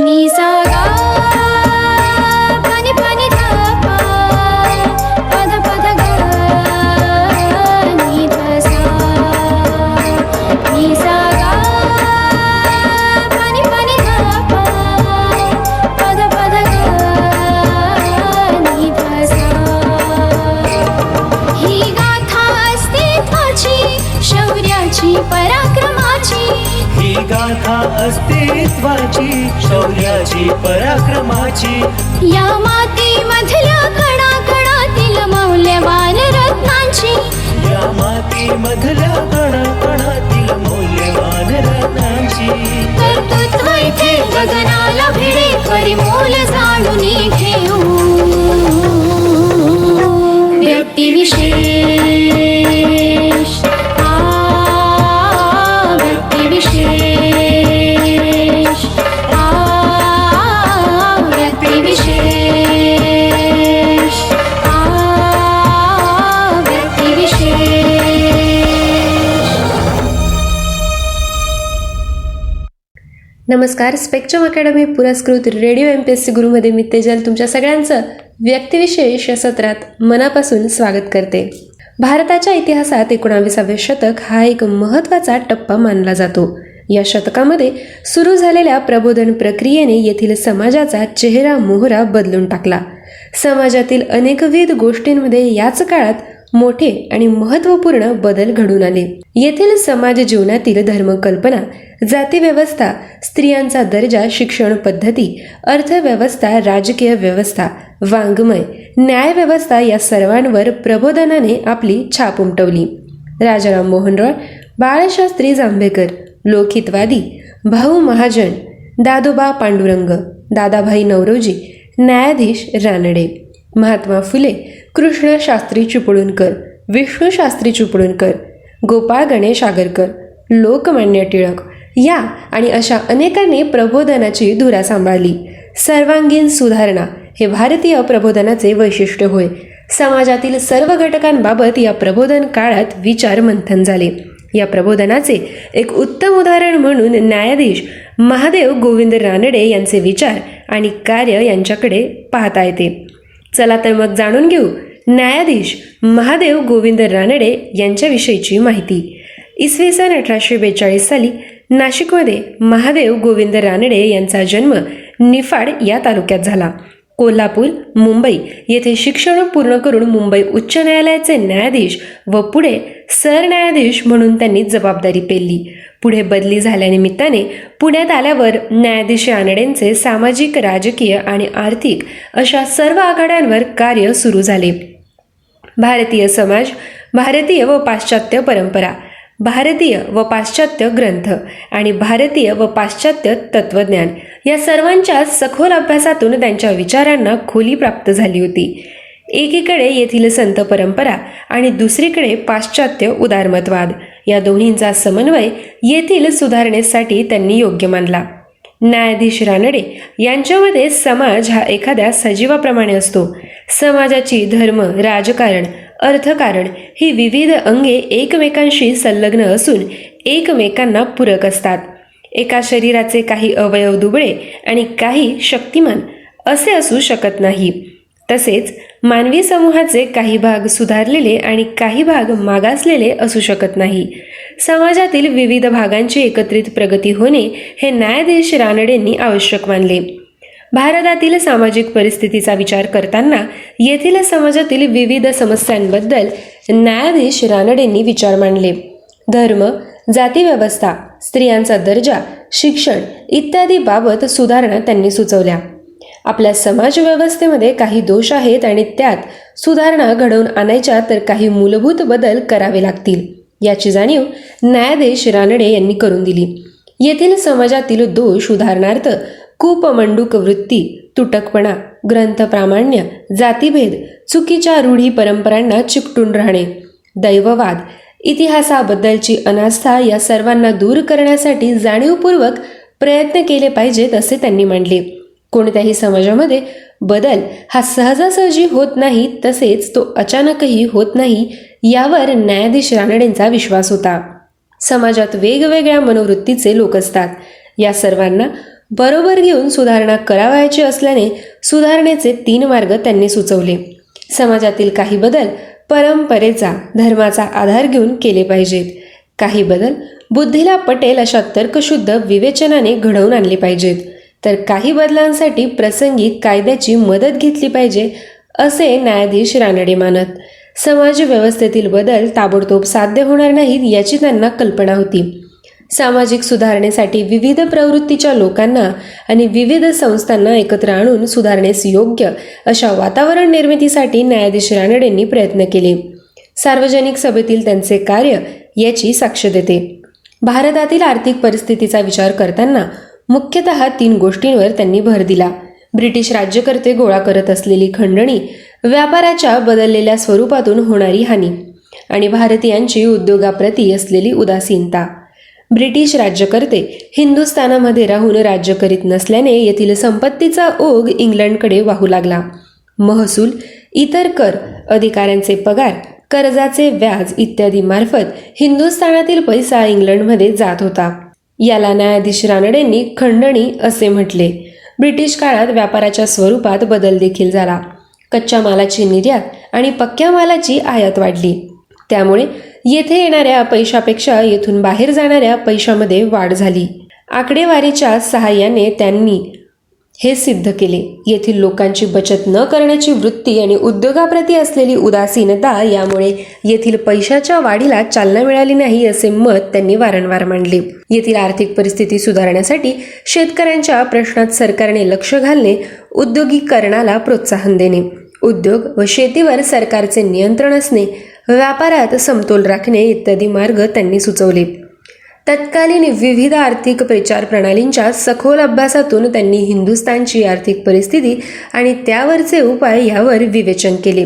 नि सा नमस्कार. स्पेक्ट्रम अकॅडमी पुरस्कृत radio M P S C गुरुमध्ये मी तेजल तुमच्या सगळ्यांचं व्यक्तिविशेष या सत्रात मनापासून स्वागत करते. भारताच्या इतिहासात एकोणाविसावे शतक हा एक महत्त्वाचा टप्पा मानला जातो. या शतकामध्ये सुरू झालेल्या प्रबोधन प्रक्रियेने येथील समाजाचा चेहरा मोहरा बदलून टाकला. समाजातील अनेकविध गोष्टींमध्ये याच काळात मोठे आणि महत्त्वपूर्ण बदल घडून आले. येथील समाज जीवनातील धर्मकल्पना जातीव्यवस्था स्त्रियांचा दर्जा शिक्षण पद्धती अर्थव्यवस्था राजकीय व्यवस्था वाङ्मय न्यायव्यवस्था या सर्वांवर प्रबोधनाने आपली छाप उमटवली. राजाराम मोहन रॉय बाळशास्त्री जांभेकर लोकहितवादी भाऊ महाजन दादोबा पांडुरंग दादाभाई नवरोजी न्यायाधीश रानडे. महात्मा फुले कृष्ण शास्त्री चिपळूणकर विष्णू शास्त्री चिपळूणकर गोपाळ गणेश आगरकर लोकमान्य टिळक या आणि अशा अनेकांनी प्रबोधनाची धुरा सांभाळली. सर्वांगीण सुधारणा हे भारतीय प्रबोधनाचे वैशिष्ट्य होय. समाजातील सर्व घटकांबाबत या प्रबोधन काळात विचार मंथन झाले. या प्रबोधनाचे एक उत्तम उदाहरण म्हणून न्यायाधीश महादेव गोविंद रानडे यांचे विचार आणि कार्य यांच्याकडे पाहता येते. चला तर मग जाणून घेऊ. न्यायाधीश महादेव गोविंद रानडे यांच्याविषयीची माहिती. इसवी सन अठराशे बेचाळीस साली नाशिकमध्ये महादेव गोविंद रानडे यांचा जन्म निफाड या तालुक्यात झाला. कोल्हापूर मुंबई येथे शिक्षण पूर्ण करून मुंबई उच्च न्यायालयाचे न्यायाधीश व पुढे सरन्यायाधीश म्हणून त्यांनी जबाबदारी पेलली. पुढे बदली झाल्यानिमित्ताने पुण्यात आल्यावर न्यायाधीश आनडेंचे सामाजिक राजकीय आणि आर्थिक अशा सर्व आघाड्यांवर कार्य सुरू झाले. भारतीय समाज भारतीय व पाश्चात्य परंपरा भारतीय व पाश्चात्य ग्रंथ आणि भारतीय व पाश्चात्य तत्वज्ञान या सर्वांच्या सखोल अभ्यासातून त्यांच्या विचारांना खोली प्राप्त झाली होती. एकीकडे येथील संत परंपरा आणि दुसरीकडे पाश्चात्य उदारमतवाद. या दोन्हींचा समन्वय येथील सुधारणेसाठी त्यांनी योग्य मानला. न्यायाधीश रानडे यांच्यामध्ये समाज हा एखाद्या सजीवाप्रमाणे असतो. समाजाची धर्म राजकारण अर्थकारण ही विविध अंगे एकमेकांशी संलग्न असून एकमेकांना पूरक असतात. एका शरीराचे काही अवयव दुबळे आणि काही शक्तिमान असे असू शकत नाही. तसेच मानवी समूहाचे काही भाग सुधारलेले आणि काही भाग मागासलेले असू शकत नाही. समाजातील विविध भागांची एकत्रित प्रगती होणे हे न्यायाधीश रानडेंनी आवश्यक मानले. भारतातील सामाजिक परिस्थितीचा विचार करताना येथील समाजातील विविध समस्यांबद्दल न्यायाधीश रानडेंनी विचार मांडले. धर्म जातीव्यवस्था स्त्रियांचा दर्जा शिक्षण इत्यादी बाबत सुधारणा त्यांनी सुचवल्या. आपल्या समाजव्यवस्थेमध्ये काही दोष आहेत आणि त्यात सुधारणा घडवून आणायच्या तर काही मूलभूत बदल करावे लागतील याची जाणीव न्यायाधीश रानडे यांनी करून दिली. येथील समाजातील दोष उदाहरणार्थ कूपमंडूक वृत्ती तुटकपणा ग्रंथ प्रामाण्य जातीभेद चुकीच्या रूढी परंपरांना चिकटून राहणे दैववाद इतिहासाबद्दलची अनास्था या सर्वांना दूर करण्यासाठी जाणीवपूर्वक प्रयत्न केले पाहिजेत असे त्यांनी मांडले कोणत्याही समाजामध्ये बदल हा सहजासहजी होत नाही तसेच तो अचानकही होत नाही यावर न्यायाधीश रानडेंचा विश्वास होता. समाजात वेगवेगळ्या मनोवृत्तीचे लोक असतात. या सर्वांना बरोबर घेऊन सुधारणा करावयाची असल्याने सुधारणेचे तीन मार्ग त्यांनी सुचवले. समाजातील काही बदल परंपरेचा धर्माचा आधार घेऊन केले पाहिजेत. काही बदल बुद्धीला पटेल अशा तर्कशुद्ध विवेचनाने घडवून आणले पाहिजेत. तर काही बदलांसाठी प्रसंगी कायद्याची मदत घेतली पाहिजे असे न्यायाधीश रानडे मानत. समाज व्यवस्थेतील बदल ताबडतोब साध्य होणार नाहीत याची त्यांना कल्पना होती. सामाजिक सुधारणेसाठी विविध प्रवृत्तीच्या लोकांना आणि विविध संस्थांना एकत्र आणून सुधारणेस योग्य अशा वातावरण निर्मितीसाठी न्यायाधीश रानडेंनी प्रयत्न केले. सार्वजनिक सभेतील त्यांचे कार्य याची साक्ष देते. भारतातील आर्थिक परिस्थितीचा विचार करताना मुख्यतः तीन गोष्टींवर त्यांनी भर दिला. ब्रिटिश राज्यकर्ते गोळा करत असलेली खंडणी व्यापाराच्या बदललेल्या स्वरूपातून होणारी हानी आणि भारतीयांची उद्योगाप्रती असलेली उदासीनता. ब्रिटिश राज्यकर्ते हिंदुस्थानामध्ये राहून राज्य करीत नसल्याने येथील संपत्तीचा ओघ इंग्लंडकडे वाहू लागला. महसूल इतर कर अधिकाऱ्यांचे पगार कर्जाचे व्याज इत्यादी मार्फत हिंदुस्थानातील पैसा इंग्लंडमध्ये जात होता. याला न्यायाधीश रानडेंनी खंडणी असे म्हटले. ब्रिटिश काळात व्यापाराच्या स्वरूपात बदल देखील झाला. कच्च्या मालाची निर्यात आणि पक्क्या मालाची आयात वाढली. त्यामुळे येथे येणाऱ्या पैशापेक्षा येथून बाहेर जाणाऱ्या पैशामध्ये वाढ झाली. आकडेवारीच्या सहाय्याने त्यांनी हे सिद्ध केले. येथील लोकांची बचत न करण्याची वृत्ती आणि उद्योगाप्रती असलेली उदासीनता यामुळे येथील पैशाच्या वाढीला चालना मिळाली नाही असे मत त्यांनी वारंवार मांडले. येथील आर्थिक परिस्थिती सुधारण्यासाठी शेतकऱ्यांच्या प्रश्नात सरकारने लक्ष घालणे उद्योगीकरणाला प्रोत्साहन देणे. उद्योग व शेतीवर सरकारचे नियंत्रण असणे व्यापारात समतोल राखणे इत्यादी मार्ग त्यांनी सुचवले. तत्कालीन विविध आर्थिक प्रचार प्रणालींच्या सखोल अभ्यासातून त्यांनी हिंदुस्थानची आर्थिक परिस्थिती आणि त्यावरचे उपाय यावर विवेचन केले.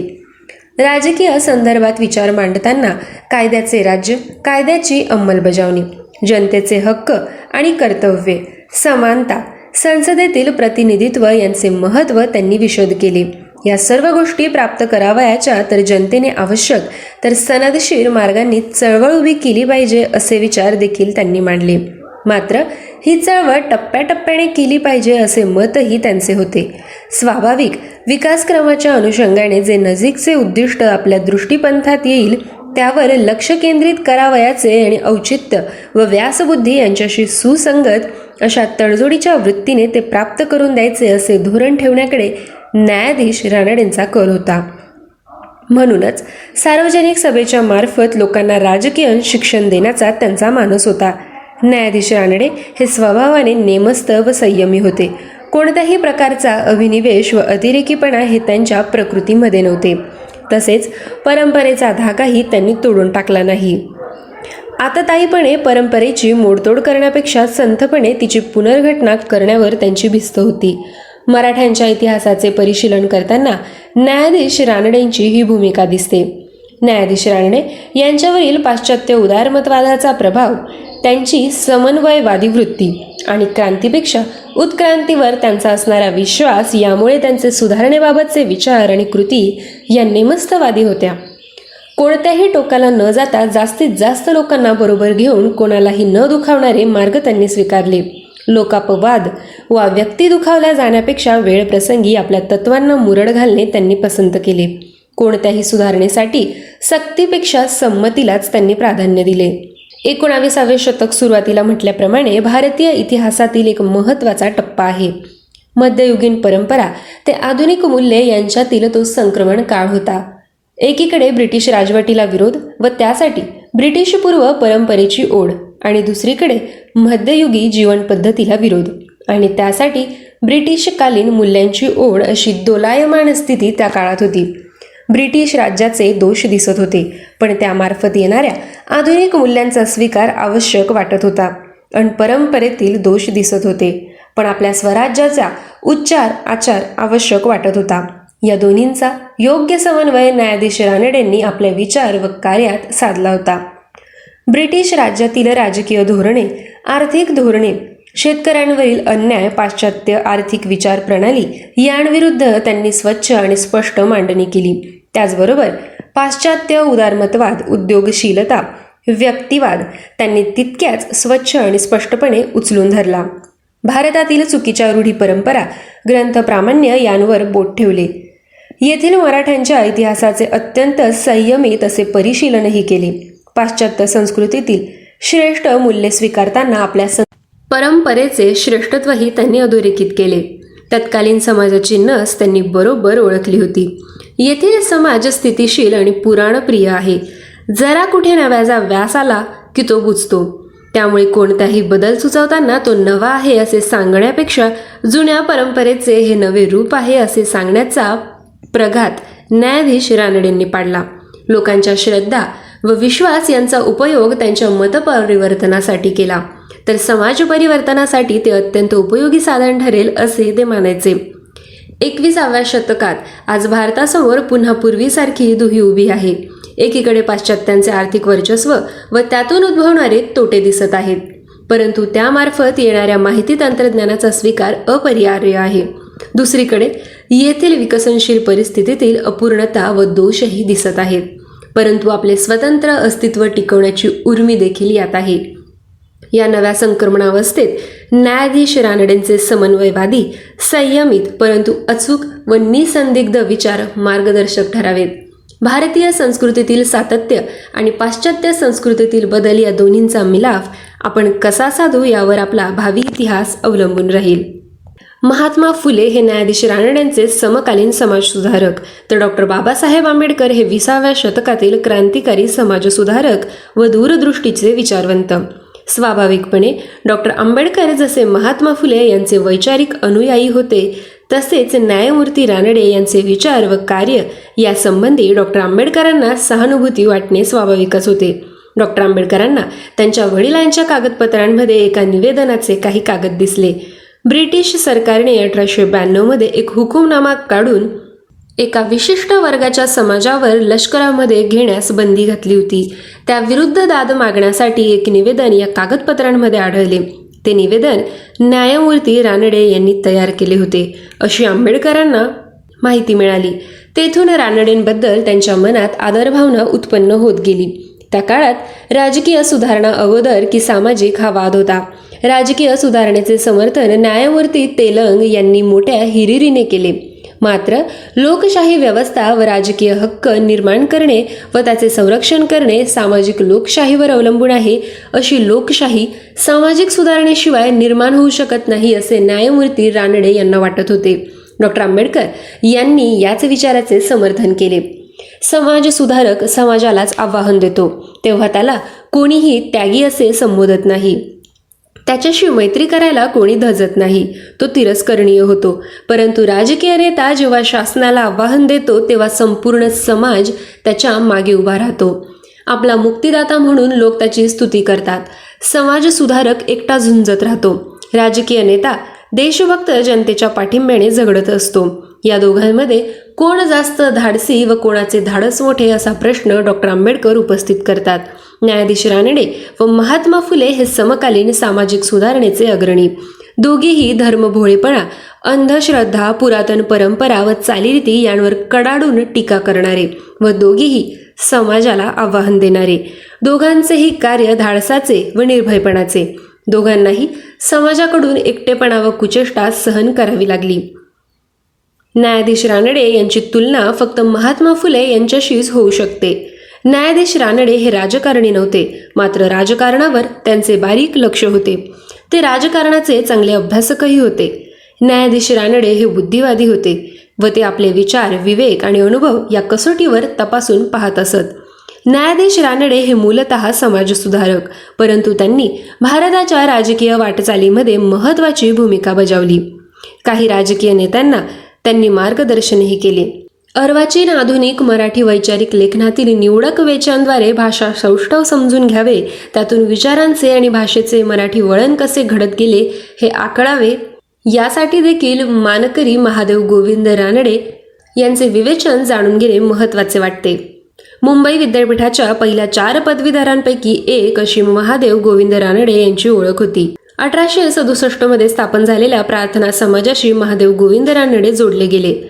राजकीय संदर्भात विचार मांडताना कायद्याचे राज्य कायद्याची अंमलबजावणी जनतेचे हक्क आणि कर्तव्ये समानता संसदेतील प्रतिनिधित्व यांचे महत्त्व त्यांनी विशद केले. या सर्व गोष्टी प्राप्त करावयाच्या तर जनतेने आवश्यक तर सनदशीर मार्गांनी चळवळ उभी केली पाहिजे असे विचार देखील त्यांनी मांडले. मात्र ही चळवळ टप्प्याटप्प्याने केली पाहिजे असे मतही त्यांचे होते. स्वाभाविक विकासक्रमाच्या अनुषंगाने जे नजीकचे उद्दिष्ट आपल्या दृष्टीपंथात येईल त्यावर लक्ष केंद्रित करावयाचे आणि औचित्य व व्यासबुद्धी यांच्याशी सुसंगत अशा तडजोडीच्या वृत्तीने ते प्राप्त करून द्यायचे असे धोरण ठेवण्याकडे न्यायाधीश रानडेंचा कल होता. म्हणूनच सार्वजनिक सभेच्या मार्फत लोकांना राजकीय शिक्षण देण्याचा त्यांचा मानस होता. न्यायाधीश रानडे हे स्वभावाने नेमस्त व संयमी होते. कोणत्याही प्रकारचा अभिनिवेश व अतिरेकीपणा हे त्यांच्या प्रकृतीमध्ये नव्हते. तसेच परंपरेचा धागाही त्यांनी तोडून टाकला नाही. आतताईपणे परंपरेची मोडतोड करण्यापेक्षा संथपणे तिची पुनर्घटना करण्यावर त्यांची भिस्त होती. मराठ्यांच्या इतिहासाचे परिशीलन करताना न्यायाधीश रानडेंची ही भूमिका दिसते. न्यायाधीश रानडे यांच्यावरील पाश्चात्य उदारमतवादाचा प्रभाव त्यांची समन्वयवादी वृत्ती आणि क्रांतीपेक्षा उत्क्रांतीवर त्यांचा असणारा विश्वास यामुळे त्यांचे सुधारणेबाबतचे विचार आणि कृती या नेमस्तवादी होत्या. कोणत्याही टोकाला न जाता जास्तीत जास्त लोकांना बरोबर घेऊन कोणालाही न दुखावणारे मार्ग त्यांनी स्वीकारले. लोकापवाद वा व्यक्ती दुखावल्या जाण्यापेक्षा वेळ प्रसंगी आपल्या तत्वांना मुरड घालणे त्यांनी पसंत केले. कोणत्याही सुधारणेसाठी सक्तीपेक्षा संमतीलाच त्यांनी प्राधान्य दिले. एकोणाविसावे शतक सुरुवातीला म्हटल्याप्रमाणे भारतीय इतिहासातील एक महत्त्वाचा टप्पा आहे. मध्ययुगीन परंपरा ते आधुनिक मूल्ये यांच्यातील तो संक्रमण काळ होता. एकीकडे ब्रिटिश राजवटीला विरोध व त्यासाठी ब्रिटिशपूर्व परंपरेची ओढ. आणि दुसरीकडे मध्ययुगी जीवनपद्धतीला विरोध. आणि त्यासाठी ब्रिटिशकालीन मूल्यांची ओढ अशी दोलायमान स्थिती त्या काळात होती. ब्रिटिश राज्याचे दोष दिसत होते पण त्यामार्फत येणाऱ्या आधुनिक मूल्यांचा स्वीकार आवश्यक वाटत होता. आणि परंपरेतील दोष दिसत होते पण आपल्या स्वराज्याचा उच्चार आचार आवश्यक वाटत होता. या दोन्हींचा योग्य समन्वय न्यायाधीश रानडेंनी आपल्या विचार व कार्यात साधला होता. ब्रिटिश राज्यातील राजकीय धोरणे आर्थिक धोरणे शेतकऱ्यांवरील अन्याय पाश्चात्य आर्थिक विचार प्रणाली यांविरुद्ध त्यांनी स्वच्छ आणि स्पष्ट मांडणी केली. त्याचबरोबर पाश्चात्य उदारमतवाद उद्योगशीलता व्यक्तिवाद त्यांनी तितक्याच स्वच्छ आणि स्पष्टपणे उचलून धरला. भारतातील चुकीच्या रूढी परंपरा ग्रंथ प्रामाण्य यांवर बोट ठेवले. येथील मराठ्यांच्या इतिहासाचे अत्यंत संयमित असे परिशीलनही केले. पाश्चात्य संस्कृतीतील श्रेष्ठ मूल्ये स्वीकारताना आपल्या सं- परंपरेचे श्रेष्ठत्वही त्यांनी अधोरेखित केले. तत्कालीन समाजाची नस त्यांनी बरोबर ओळखली होती. येथील समाज स्थितिशील आणि पुराणप्रिय आहे. जरा कुठे नव्याचा व्यास आला की तो बुजतो. त्यामुळे कोणताही बदल सुचवताना तो नवा आहे असे सांगण्यापेक्षा जुन्या परंपरेचे हे नवे रूप आहे असे सांगण्याचा प्रघात न्यायाधीश रानडेंनी पाडला. लोकांच्या श्रद्धा व विश्वास यांचा उपयोग त्यांच्या मतपरिवर्तनासाठी केला. तर समाज परिवर्तनासाठी ते अत्यंत उपयोगी साधन ठरेल असे ते मानायचे. एकविसाव्या शतकात आज भारतासमोर पुन्हा पूर्वीसारखी दुही उभी आहे. एकीकडे पाश्चात्यांचे आर्थिक वर्चस्व व त्यातून उद्भवणारे तोटे दिसत आहेत. परंतु त्यामार्फत येणाऱ्या माहिती तंत्रज्ञानाचा स्वीकार अपरिहार्य आहे. दुसरीकडे येथील विकसनशील परिस्थितीतील अपूर्णता व दोषही दिसत आहेत. परंतु आपले स्वतंत्र अस्तित्व टिकवण्याची उर्मी देखील यात आहे. या नव्या संक्रमणावस्थेत न्यायाधीश रानडेंचे समन्वयवादी संयमित परंतु अचूक व निसंदिग्ध विचार मार्गदर्शक ठरावेत. भारतीय संस्कृतीतील सातत्य आणि पाश्चात्य संस्कृतीतील बदल या दोन्हींचा मिलाफ आपण कसा साधू यावर आपला भावी इतिहास अवलंबून राहील. महात्मा फुले हे न्यायाधीश रानडेंचे समकालीन समाजसुधारक. तर डॉक्टर बाबासाहेब आंबेडकर हे विसाव्या शतकातील क्रांतिकारी समाजसुधारक व दूरदृष्टीचे विचारवंत. स्वाभाविकपणे डॉक्टर आंबेडकर जसे महात्मा फुले यांचे वैचारिक अनुयायी होते तसेच न्यायमूर्ती रानडे यांचे विचार व कार्य यासंबंधी डॉक्टर आंबेडकरांना सहानुभूती वाटणे स्वाभाविकच होते. डॉक्टर आंबेडकरांना त्यांच्या वडिलांच्या कागदपत्रांमध्ये एका निवेदनाचे काही कागद दिसले. ब्रिटिश सरकारने अठराशे ब्याण्णवमध्ये एक हुकुमनामा काढून एका विशिष्ट वर्गाच्या समाजावर लष्करामध्ये घेण्यास बंदी घातली होती. त्याविरुद्ध दाद मागण्यासाठी एक निवेदन या कागदपत्रांमध्ये आढळले. ते निवेदन न्यायमूर्ती रानडे यांनी तयार केले होते अशी आंबेडकरांना माहिती मिळाली. तेथून रानडेंबद्दल त्यांच्या मनात आदरभावना उत्पन्न होत गेली. त्या काळात राजकीय सुधारणा अगोदर की सामाजिक हा वाद होता. राजकीय सुधारणेचे समर्थन न्यायमूर्ती तेलंग यांनी मोठ्या हिरिरीने केले. मात्र लोकशाही व्यवस्था व राजकीय हक्क निर्माण करणे व त्याचे संरक्षण करणे सामाजिक लोकशाहीवर अवलंबून आहे अशी लोकशाही सामाजिक सुधारणेशिवाय निर्माण होऊ शकत नाही असे न्यायमूर्ती रानडे यांना वाटत होते. डॉक्टर आंबेडकर यांनी याच विचाराचे समर्थन केले. समाज सुधारक समाजालाच आव्हान देतो. तेव्हा त्याला कोणीही त्यागी असे संबोधत नाही. त्याच्याशी मैत्री करायला कोणी धजत नाही. तो तिरस्करणीय होतो. परंतु राजकीय नेता जेव्हा शासनाला आव्हान देतो तेव्हा संपूर्ण समाज त्याच्यामागे उभा राहतो. आपला मुक्तिदाता म्हणून लोक त्याची स्तुती करतात. समाज सुधारक एकटा झुंजत राहतो. राजकीय नेता देशभक्त जनतेच्या पाठिंब्याने झगडत असतो. या दोघांमध्ये कोण जास्त धाडसी व कोणाचे धाडस मोठे असा प्रश्न डॉक्टर आंबेडकर उपस्थित करतात. न्यायाधीश रानडे व महात्मा फुले हे समकालीन सामाजिक सुधारणेचे अग्रणी. दोघेही धर्मभोळेपणा अंधश्रद्धा पुरातन परंपरा व चालीरीती यांवर कडाडून टीका करणारे व दोघेही समाजाला आव्हान देणारे. दोघांचेही कार्य धाडसाचे व निर्भयपणाचे. दोघांनाही समाजाकडून एकटेपणा व कुचेष्टा सहन करावी लागली. न्यायाधीश रानडे यांची तुलना फक्त महात्मा फुले यांच्याशीच होऊ शकते. न्यायाधीश रानडे हे राजकारणी नव्हते मात्र राजकारणावर त्यांचे बारीक लक्ष होते. ते राजकारणाचे चांगले अभ्यासकही होते. न्यायाधीश रानडे हे बुद्धिवादी होते व ते आपले विचार विवेक आणि अनुभव या कसोटीवर तपासून पाहत असत. न्यायाधीश रानडे हे मूलतः समाजसुधारक परंतु त्यांनी भारताच्या राजकीय वाटचालीमध्ये महत्त्वाची भूमिका बजावली. काही राजकीय नेत्यांना त्यांनी मार्गदर्शनही केले. अर्वाचीन आधुनिक मराठी वैचारिक लेखनातील निवडक वेचांद्वारे भाषा सौष्ठव समजून घ्यावे त्यातून विचारांचे आणि भाषेचे मराठी वळण कसे घडत गेले हे आकळावे यासाठी देखील मानकरी महादेव गोविंद रानडे यांचे विवेचन जाणून घेणे महत्त्वाचे वाटते. मुंबई विद्यापीठाच्या पहिल्या चार पदवीधरांपैकी एक अशी महादेव गोविंद रानडे यांची ओळख होती. अठराशे सदुसष्टमध्ये स्थापन झालेल्या प्रार्थना समाजाशी महादेव गोविंद रानडे जोडले गेले.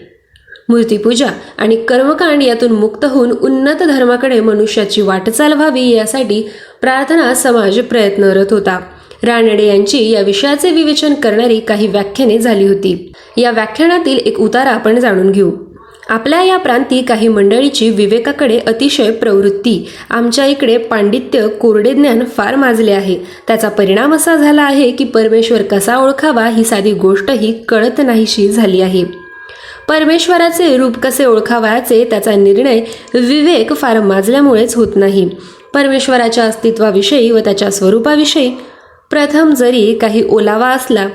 मूर्तीपूजा आणि कर्मकांड यातून मुक्त होऊन उन्नत धर्माकडे मनुष्याची वाटचाल व्हावी यासाठी प्रार्थना समाज प्रयत्नरत होता. रानडे यांची या विषयाचे विवेचन करणारी काही व्याख्याने झाली होती. या व्याख्यानातील एक उतारा आपण जाणून घेऊ. आपल्या या प्रांती काही मंडळीची विवेकाकडे अतिशय प्रवृत्ती. आमच्या इकडे पांडित्य कोरडे ज्ञान फार माजले आहे. त्याचा परिणाम असा झाला आहे की परमेश्वर कसा ओळखावा ही साधी गोष्टही कळत नाहीशी झाली आहे. परमेश्वराचे रूप कसे ओळखावायचे त्याचा निर्णय विवेक फार माजल्यामुळेच होत नाही. परमेश्वराच्या अस्तित्वाविषयी व त्याच्या स्वरूपाविषयी प्रथम जरी काही ओलावा असला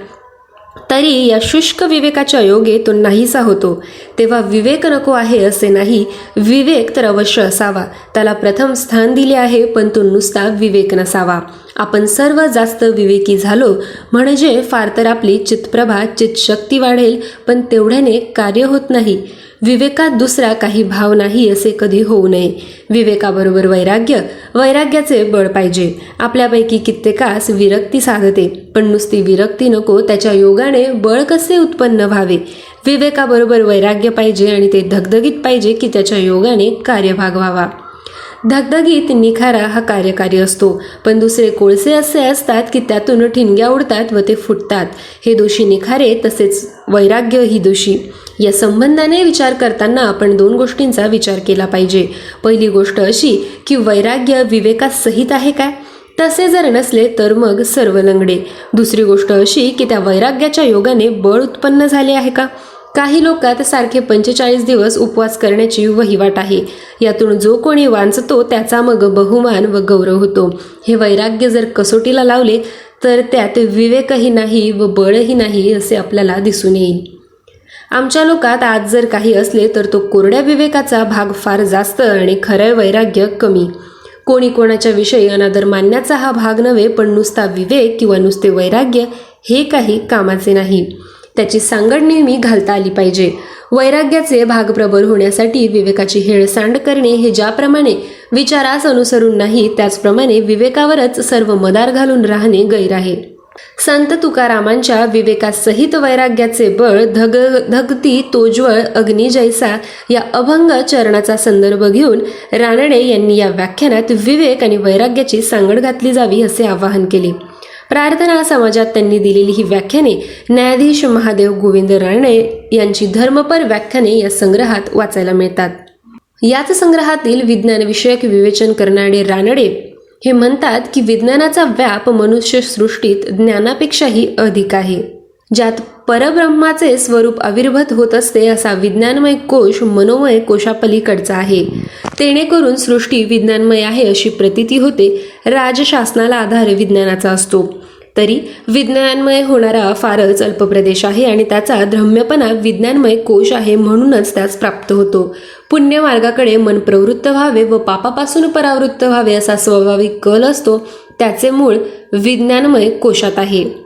तरी या शुष्क विवेकाच्या योगे तो नाहीसा होतो. तेव्हा विवेक नको आहे असे नाही विवेक तर अवश्य असावा. त्याला प्रथम स्थान दिले आहे पण तो नुसता विवेक नसावा. आपण सर्व जास्त विवेकी झालो म्हणजे फार तर आपली चित्प्रभा चितशक्ती वाढेल पण तेवढ्याने कार्य होत नाही. विवेकात दुसरा काही भाव नाही असे कधी होऊ नये. विवेकाबरोबर वैराग्य वैराग्याचे बळ पाहिजे. आपल्यापैकी कित्येकास विरक्ती साधते पण नुसती विरक्ती नको त्याच्या योगाने बळ कसे उत्पन्न व्हावे? विवेकाबरोबर वैराग्य पाहिजे आणि ते धगधगीत पाहिजे की त्याच्या योगाने कार्यभाग व्हावा. धगधगीत निखारा हा कार्यकारी असतो. पण दुसरे कोळसे असे असतात की त्यातून ठिणग्या उडतात व ते फुटतात. हे दोषी निखारे तसेच वैराग्य ही दोषी. या संबंधाने विचार करताना आपण दोन गोष्टींचा विचार केला पाहिजे. पहिली गोष्ट अशी की वैराग्य विवेकासहित आहे काय तसे जर नसले तर मग सर्व लंगडे दुसरी गोष्ट अशी की त्या वैराग्याच्या योगाने बळ उत्पन्न झाले आहे का? काही लोकात सारखे पंचेचाळीस दिवस उपवास करण्याची वहिवाट आहे. यातून जो कोणी वांचतो त्याचा मग बहुमान व गौरव होतो. हे वैराग्य जर कसोटीला लावले तर त्यात विवेकही नाही व बळही नाही असे आपल्याला दिसून येईल. आमच्या लोकात आज जर काही असले तर तो कोरड्या विवेकाचा भाग फार जास्त आणि खरं वैराग्य कमी. कोणी कोणाच्या विषयी अनादर मानण्याचा हा भाग नव्हे पण नुसता विवेक किंवा नुसते वैराग्य हे काही कामाचे नाही. त्याची सांगड नेहमी घालता आली पाहिजे. वैराग्याचे भाग प्रबल होण्यासाठी विवेकाची हेळसांड करणे हे ज्याप्रमाणे विचारास अनुसरून नाही त्याचप्रमाणे विवेकावरच सर्व मदार घालून राहणे गैर आहे. संत तुकारामांच्या विवेकासहित वैराग्याचे बळ धग धगती तोज्वळ अग्नी जैसा या अभंग चरणाचा संदर्भ घेऊन रानडे यांनी या व्याख्यानात विवेक आणि वैराग्याची सांगड घातली जावी असे आवाहन केले. प्रार्थना समाजात त्यांनी दिलेली ही व्याख्याने न्यायाधीश महादेव गोविंद राणे यांची धर्मपर व्याख्याने या संग्रहात वाचायला मिळतात. याच संग्रहातील विज्ञानविषयक विवेचन करणारे रानडे हे म्हणतात की विज्ञानाचा व्याप मनुष्य सृष्टीत ज्ञानापेक्षाही अधिक आहे. ज्यात परब्रह्माचे स्वरूप आविर्भत होत असते असा विज्ञानमय कोश मनोमय कोशापलीकडचा आहे. तेणेकरून सृष्टी विज्ञानमय आहे अशी प्रतीती होते राजशासनाला आधार विज्ञानाचा असतो. तरी विज्ञानमय होणारा फारच अल्प प्रदेश आहे आणि त्याचा धर्म्यपणा विज्ञानमय कोश आहे म्हणूनच त्यास प्राप्त होतो. पुण्य मार्गाकडे मन प्रवृत्त व्हावे व पापापासून परावृत्त व्हावे असा स्वाभाविक कल असतो त्याचे मूळ विज्ञानमय कोशात आहे.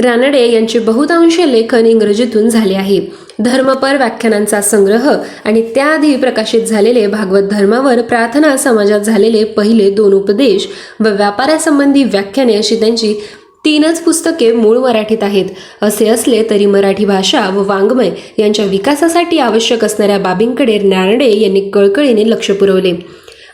रानडे यांचे बहुतांश लेखन इंग्रजीतून झाले आहे. धर्मपर व्याख्यानांचा संग्रह आणि त्याआधी प्रकाशित झालेले भागवत धर्मावर प्रार्थना समाजात झालेले पहिले दोन उपदेश व व्यापारासंबंधी व्याख्याने अशी त्यांची तीनच पुस्तके मूळ मराठीत आहेत. असे असले तरी मराठी भाषा व वाङ्मय यांच्या विकासासाठी आवश्यक असणाऱ्या बाबींकडे नारडे यांनी कळकळीने लक्ष पुरवले.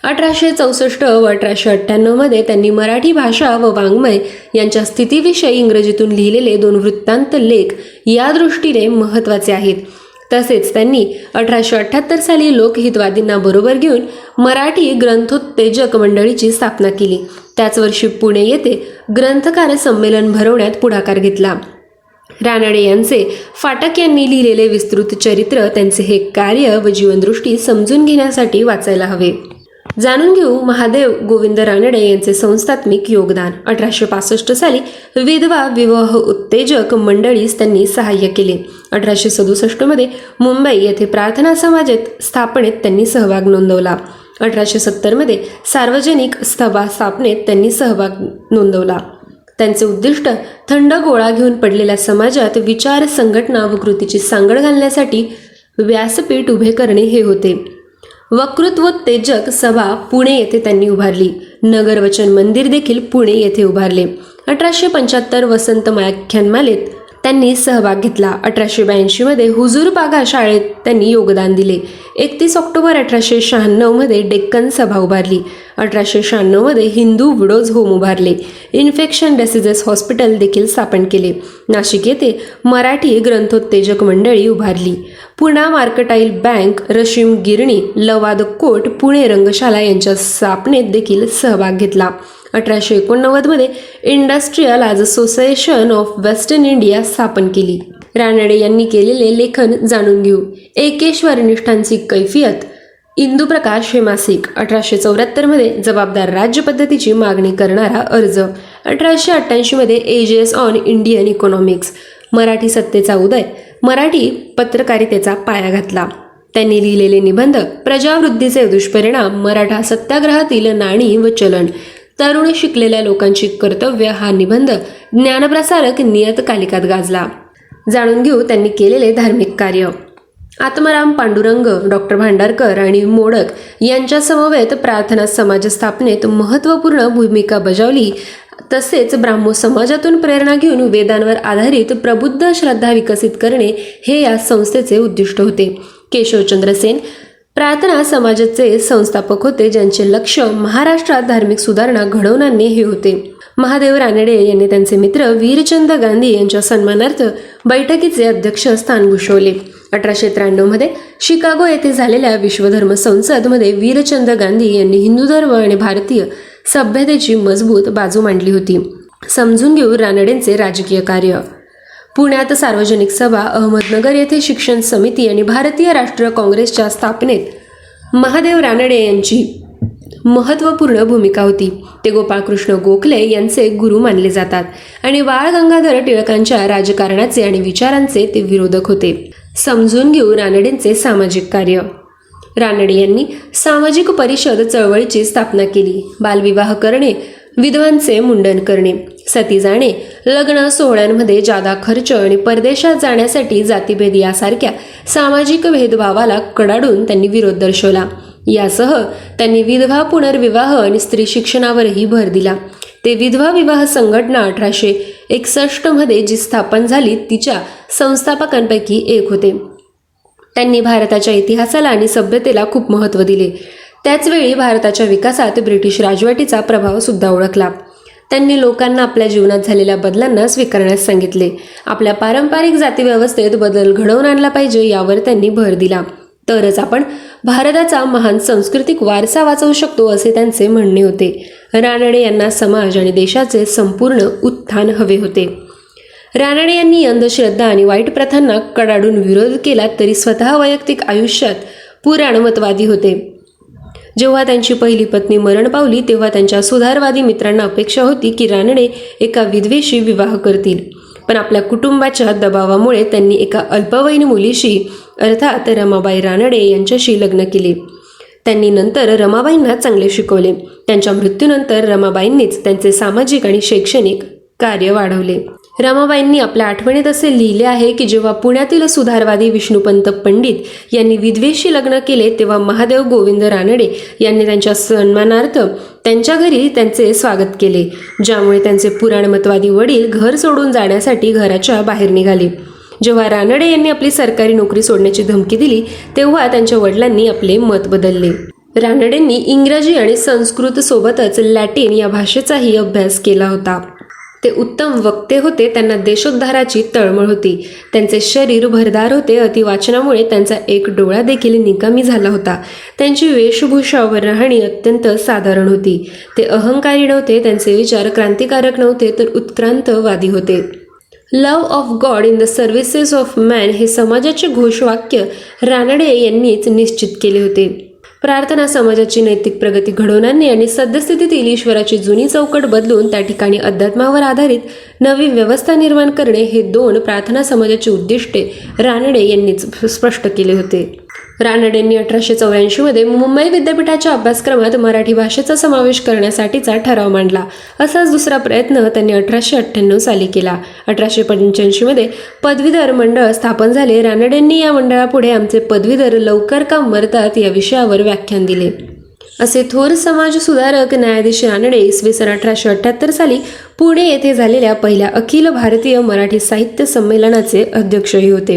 अठराशे चौसष्ट व अठराशे अठ्ठ्याण्णवमध्ये त्यांनी मराठी भाषा व वाङ्मय यांच्या स्थितीविषयी इंग्रजीतून लिहिलेले दोन वृत्तांत लेख या दृष्टीने महत्त्वाचे आहेत. तसेच त्यांनी अठराशे अठ्ठ्याहत्तर साली लोकहितवादींना बरोबर घेऊन मराठी ग्रंथोत्तेजक मंडळीची स्थापना केली. त्याच वर्षी पुणे येथे ग्रंथकार संमेलन भरवण्यात पुढाकार घेतला. रानडे यांचे फाटक यांनी लिहिलेले विस्तृत चरित्र त्यांचे हे कार्य व जीवनदृष्टी समजून घेण्यासाठी वाचायला हवे. जाणून घेऊ महादेव गोविंद रानडे यांचे संस्थात्मिक योगदान. अठराशे पासष्ट साली विधवा विवाह उत्तेजक मंडळीस त्यांनी सहाय्य केले. अठराशे सदुसष्टमध्ये मुंबई येथे प्रार्थना समाजात स्थापनेत त्यांनी सहभाग नोंदवला. अठराशे सत्तरमध्ये सार्वजनिक सभा स्थापनेत त्यांनी सहभाग नोंदवला. त्यांचे उद्दिष्ट थंड गोळा घेऊन पडलेल्या समाजात विचार संघटना व कृतीची सांगड घालण्यासाठी व्यासपीठ उभे करणे हे होते. वक्तृत्वोत्तेजक सभा पुणे येथे त्यांनी उभारली. नगरवचन मंदिर देखील पुणे येथे उभारले. अठराशे पंच्याहत्तर वसंत व्याख्यानमालेत त्यांनी सहभाग घेतला. अठराशे ब्याऐंशीमध्ये हुजूरबागा शाळेत त्यांनी योगदान दिले. एकतीस ऑक्टोबर अठराशे शहाण्णवमध्ये डेक्कन सभा उभारली. अठराशे शहाण्णवमध्ये हिंदू विडोज होम उभारले. इन्फेक्शन डिसिजेस हॉस्पिटल देखील स्थापन केले. नाशिक येथे मराठी ग्रंथोत्तेजक मंडळी उभारली. पुणा मार्कटाईल बँक रशीम गिरणी लवाद कोट पुणे रंगशाला यांच्या स्थापनेत देखील सहभाग घेतला. अठराशे एकोणनव्वदमध्ये इंडस्ट्रियल आज असोसिएशन ऑफ वेस्टर्न इंडिया स्थापन केली. रानडे यांनी केलेले लेखन जाणून घेऊ. एकेश्वर निष्ठांची कैफियत. इंदुप्रकाश हे मासिक अठराशे चौऱ्याहत्तरमध्ये जबाबदार राज्य पद्धतीची मागणी करणारा अर्ज. अठराशे अठ्ठ्याऐंशीमध्ये essays on Indian economics Marathi सत्तेचा उदय. मराठी पत्रकारितेचा पाया घातला. त्यांनी लिहिलेले निबंध प्रजावृद्धीचे दुष्परिणाम मराठा सत्याग्रहातील नाणी व चलन तरुण शिकलेल्या लोकांची कर्तव्य हा निबंध ज्ञानप्रसारक नियतकालिकात गाजला. जाणून घेऊ त्यांनी केलेले धार्मिक कार्य. आत्माराम पांडुरंग डॉक्टर भांडारकर आणि मोडक यांच्या समवेत प्रार्थना समाज स्थापनेत महत्त्वपूर्ण भूमिका बजावली. तसेच ब्राह्मो समाजातून प्रेरणा घेऊन वेदांवर आधारित प्रबुद्ध श्रद्धा विकसित करणे हे या संस्थेचे उद्दिष्ट होते. केशवचंद्र सेन प्रार्थना समाजाचे संस्थापक होते ज्यांचे लक्ष महाराष्ट्रात धार्मिक सुधारणा घडवणे हे होते. महादेव रानडे यांनी त्यांचे मित्र वीरचंद गांधी यांच्या सन्मानार्थ बैठकीचे अध्यक्ष स्थान भूषवले. अठराशे त्र्याण्णवमध्ये शिकागो येथे झालेल्या विश्वधर्म संसदमध्ये वीरचंद गांधी यांनी हिंदू धर्म आणि भारतीय सभ्यतेची मजबूत बाजू मांडली होती. समजून घेऊ रानडेंचे राजकीय कार्य. पुण्यात सार्वजनिक सभा अहमदनगर येथे शिक्षण समिती आणि भारतीय राष्ट्रीय काँग्रेसच्या स्थापनेत महादेव रानडे यांची महत्त्वपूर्ण भूमिका होती. ते गोपाळकृष्ण गोखले यांचे गुरु मानले जातात आणि बाळ गंगाधर टिळकांच्या राजकारणाचे आणि विचारांचे ते विरोधक होते. समजून घेऊ रानडेंचे सामाजिक कार्य. रानडे यांनी सामाजिक परिषद चळवळीची स्थापना केली. बालविवाह करणे विधवांचे मुंडन करणे. सती जाणे लग्न सोहळ्यांमध्ये जादा खर्च आणि परदेशात जाण्यासाठी जातीभेद यासारख्या सामाजिक भेदभावाला कडाडून त्यांनी विरोध दर्शवला. यासह त्यांनी विधवा पुनर्विवाह आणि स्त्री शिक्षणावरही भर दिला. ते विधवा विवाह संघटना अठराशे एकसष्टमध्ये जी स्थापन झाली तिच्या संस्थापकांपैकी एक होते. त्यांनी भारताच्या इतिहासाला आणि सभ्यतेला खूप महत्त्व दिले. त्याचवेळी भारताच्या विकासात ब्रिटिश राजवटीचा प्रभाव सुद्धा ओळखला. त्यांनी लोकांना आपल्या जीवनात झालेल्या बदलांना स्वीकारण्यास सांगितले. आपल्या पारंपरिक जातीव्यवस्थेत बदल घडवून आणला पाहिजे यावर त्यांनी भर दिला. तरच आपण भारताचा महान सांस्कृतिक वारसा वाचवू शकतो असे त्यांचे म्हणणे होते. रानडे यांना समाज आणि देशाचे संपूर्ण उत्थान हवे होते. रानडे यांनी अंधश्रद्धा आणि वाईट प्रथांना कडाडून विरोध केला तरी स्वतः वैयक्तिक आयुष्यात पुराणमतवादी होते. जेव्हा त्यांची पहिली पत्नी मरण पावली तेव्हा त्यांच्या सुधारवादी मित्रांना अपेक्षा होती की रानडे एका विधवेशी विवाह करतील. पण आपल्या कुटुंबाच्या दबावामुळे त्यांनी एका अल्पवयीन मुलीशी अर्थात रमाबाई रानडे यांच्याशी लग्न केले. त्यांनी नंतर रमाबाईंना चांगले शिकवले. त्यांच्या मृत्यूनंतर रमाबाईंनीच त्यांचे सामाजिक आणि शैक्षणिक कार्य वाढवले. रमाबाईंनी आपल्या आठवणीत असे लिहिले आहे की जेव्हा पुण्यातील सुधारवादी विष्णुपंत पंडित यांनी विधवेशी लग्न केले तेव्हा महादेव गोविंद रानडे यांनी त्यांच्या सन्मानार्थ त्यांच्या घरी त्यांचे स्वागत केले ज्यामुळे त्यांचे पुराणमतवादी वडील घर सोडून जाण्यासाठी घराच्या बाहेर निघाले. जेव्हा रानडे यांनी आपली सरकारी नोकरी सोडण्याची धमकी दिली तेव्हा त्यांच्या वडिलांनी आपले मत बदलले. रानडेंनी इंग्रजी आणि संस्कृत सोबतच लॅटिन या भाषेचाही अभ्यास केला होता. ते उत्तम वक्ते होते त्यांना देशोद्धाराची तळमळ होती. त्यांचे शरीर भरदार होते. अतिवाचनामुळे त्यांचा एक डोळा देखील निकामी झाला होता. त्यांची वेशभूषा व राहणी अत्यंत साधारण होती. ते अहंकारी नव्हते त्यांचे विचार क्रांतिकारक नव्हते तर उत्क्रांतवादी होते. Love of God in the services of man हे समाजाचे घोषवाक्य रानडे यांनीच निश्चित केले होते. प्रार्थना समाजाची नैतिक प्रगती घडवण्याने आणि सद्यस्थितीतील ईश्वराची जुनी चौकट बदलून त्या ठिकाणी अध्यात्मावर आधारित नवी व्यवस्था निर्माण करणे हे दोन प्रार्थना समाजाची उद्दिष्टे रानडे यांनीच स्पष्ट केले होते. रानडेंनी अठराशे चौऱ्याऐंशीमध्ये मुंबई विद्यापीठाच्या अभ्यासक्रमात मराठी भाषेचा समावेश करण्यासाठीचा ठराव मांडला. असाच दुसरा प्रयत्न त्यांनी अठराशे अठ्ठ्याण्णव साली केला. अठराशे पंच्याऐंशीमध्ये पदवीधर मंडळ स्थापन झाले. रानडेंनी या मंडळापुढे आमचे पदवीधर लवकर का मरतात या विषयावर व्याख्यान दिले. असे थोर समाज सुधारक न्यायाधीश रानडे इसवी सन अठराशे अठ्याहत्तर साली पुणे येथे झालेल्या पहिल्या अखिल भारतीय मराठी साहित्य संमेलनाचे अध्यक्षही होते.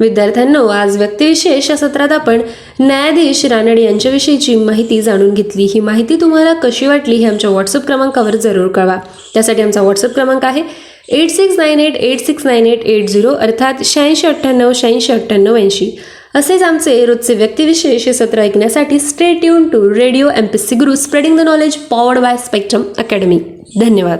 विद्यार्थ्यांनो आज व्यक्तिविशेष या सत्रात आपण न्यायाधीश रानडे यांच्याविषयीची माहिती जाणून घेतली. ही माहिती तुम्हाला कशी वाटली हे आमच्या व्हॉट्सअप क्रमांकावर जरूर कळवा. त्यासाठी आमचा व्हॉट्सअप क्रमांक आहे eight six nine eight eight six nine eight eight zero अर्थात शहाऐंशी अठ्ठ्याण्णव शहाऐंशी अठ्ठ्याण्णव ऐंशी. असेच आमचे रोजचे व्यक्तिविशेष हे सत्र ऐकण्यासाठी stay tune to radio M P C Guru spreading the knowledge powered by spectrum academy धन्यवाद.